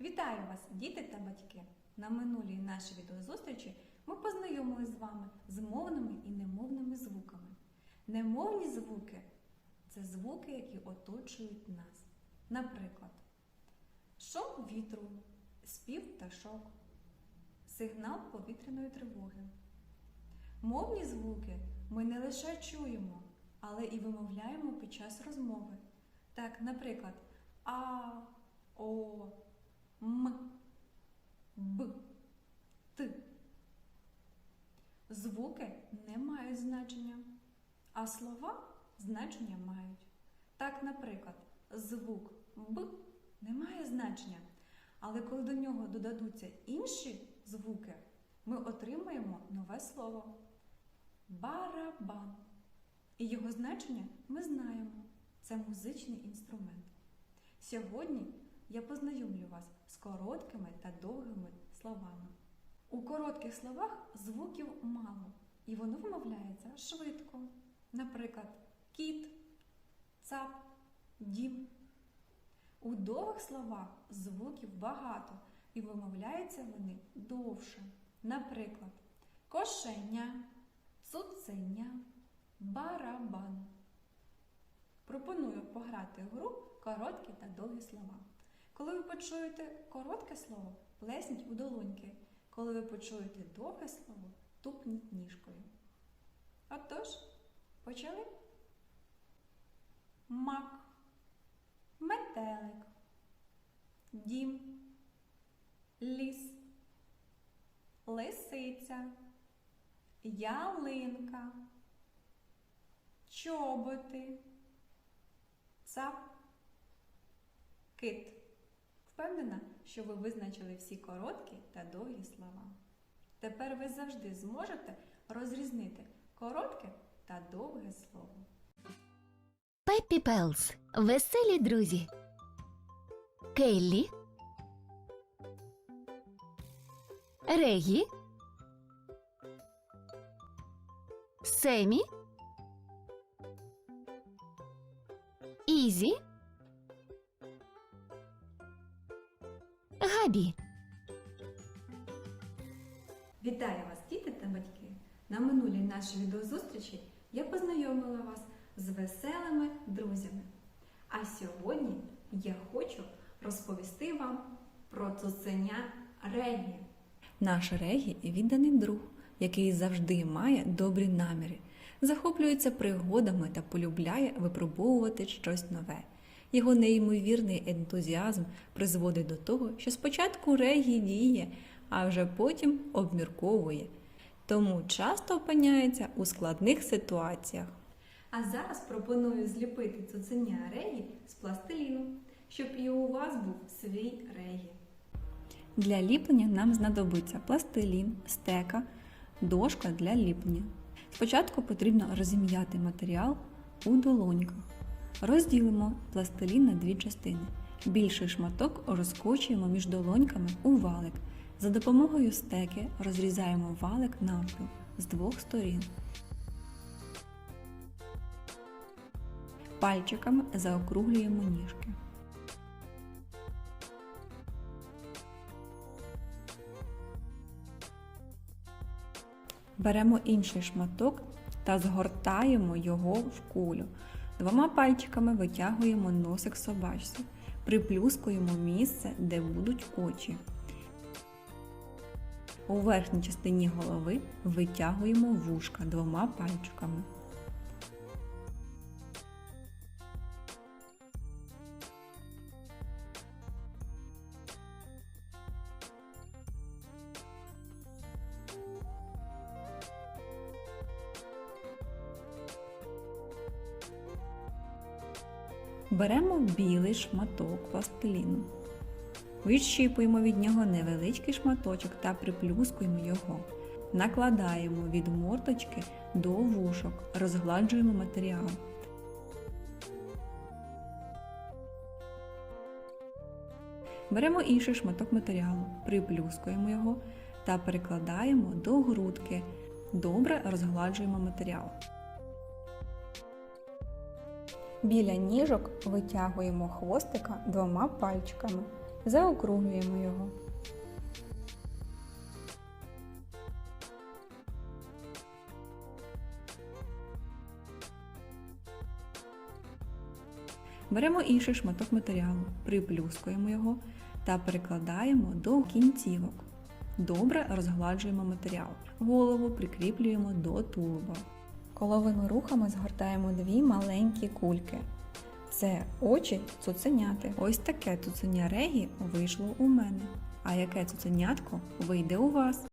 Вітаю вас, діти та батьки! На минулій нашій відеозустрічі ми познайомилися з вами з мовними і немовними звуками. Немовні звуки це звуки, які оточують нас. Наприклад, шум вітру, спів пташок, сигнал повітряної тривоги. Мовні звуки ми не лише чуємо, але і вимовляємо під час розмови. Так, наприклад, А, О, М, Б, Т. Звуки не мають значення, а слова значення мають. Так, наприклад, звук Б не має значення, але коли до нього додадуться інші звуки, ми отримаємо нове слово барабан. І його значення ми знаємо. Це музичний інструмент. Сьогодні я познайомлю вас з короткими та довгими словами. У коротких словах звуків мало, і воно вимовляється швидко. Наприклад, кіт, цап, дім. У довгих словах звуків багато і вимовляються вони довше. Наприклад, кошеня, цуценя, барабан. Пропоную пограти в гру короткі та довгі слова. Коли ви почуєте коротке слово, плесніть у долоньки. Коли ви почуєте довге слово, тупніть ніжкою. Отож, почали. Мак, метелик, дім, ліс, лисиця, ялинка, чоботи, цап, кит. Впевнена, що ви визначили всі короткі та довгі слова. Тепер ви завжди зможете розрізнити коротке та довге слово. Пеппі Пелс. Веселі друзі. Келлі. Регі. Семі. Ізі. Габі. Вітаю вас, діти та батьки! На минулій нашій відеозустрічі я познайомила вас з веселими друзями. А сьогодні я хочу розповісти вам про цуценя Регі. Наш Регі відданий друг, який завжди має добрі наміри, захоплюється пригодами та полюбляє випробовувати щось нове. Його неймовірний ентузіазм призводить до того, що спочатку Регі діє, а вже потім обмірковує. Тому часто опиняється у складних ситуаціях. А зараз пропоную зліпити цуценя Регі з пластиліну, щоб і у вас був свій Регі. Для ліплення нам знадобиться пластилін, стека, дошка для ліплення. Спочатку потрібно розім'яти матеріал у долоньках. Розділимо пластилін на дві частини. Більший шматок розкочуємо між долоньками у валик. За допомогою стеки розрізаємо валик навпіл з двох сторін. Пальчиками заокруглюємо ніжки. Беремо інший шматок та згортаємо його в кулю. Двома пальчиками витягуємо носик собачці, приплюскуємо місце, де будуть очі. У верхній частині голови витягуємо вушка двома пальчиками. Беремо білий шматок пластиліну. Відщіпуємо від нього невеличкий шматочок та приплюскуємо його. Накладаємо від мордочки до вушок, розгладжуємо матеріал. Беремо інший шматок матеріалу, приплюскуємо його та перекладаємо до грудки. Добре розгладжуємо матеріал. Біля ніжок витягуємо хвостика двома пальчиками заокруглюємо його. Беремо інший шматок матеріалу, приплюскуємо його та перекладаємо до кінцівок. Добре розгладжуємо матеріал. Голову прикріплюємо до тулуба. Коловими рухами згортаємо дві маленькі кульки. Це очі цуценяти. Ось таке цуценя регі вийшло у мене. А яке цуценятко вийде у вас?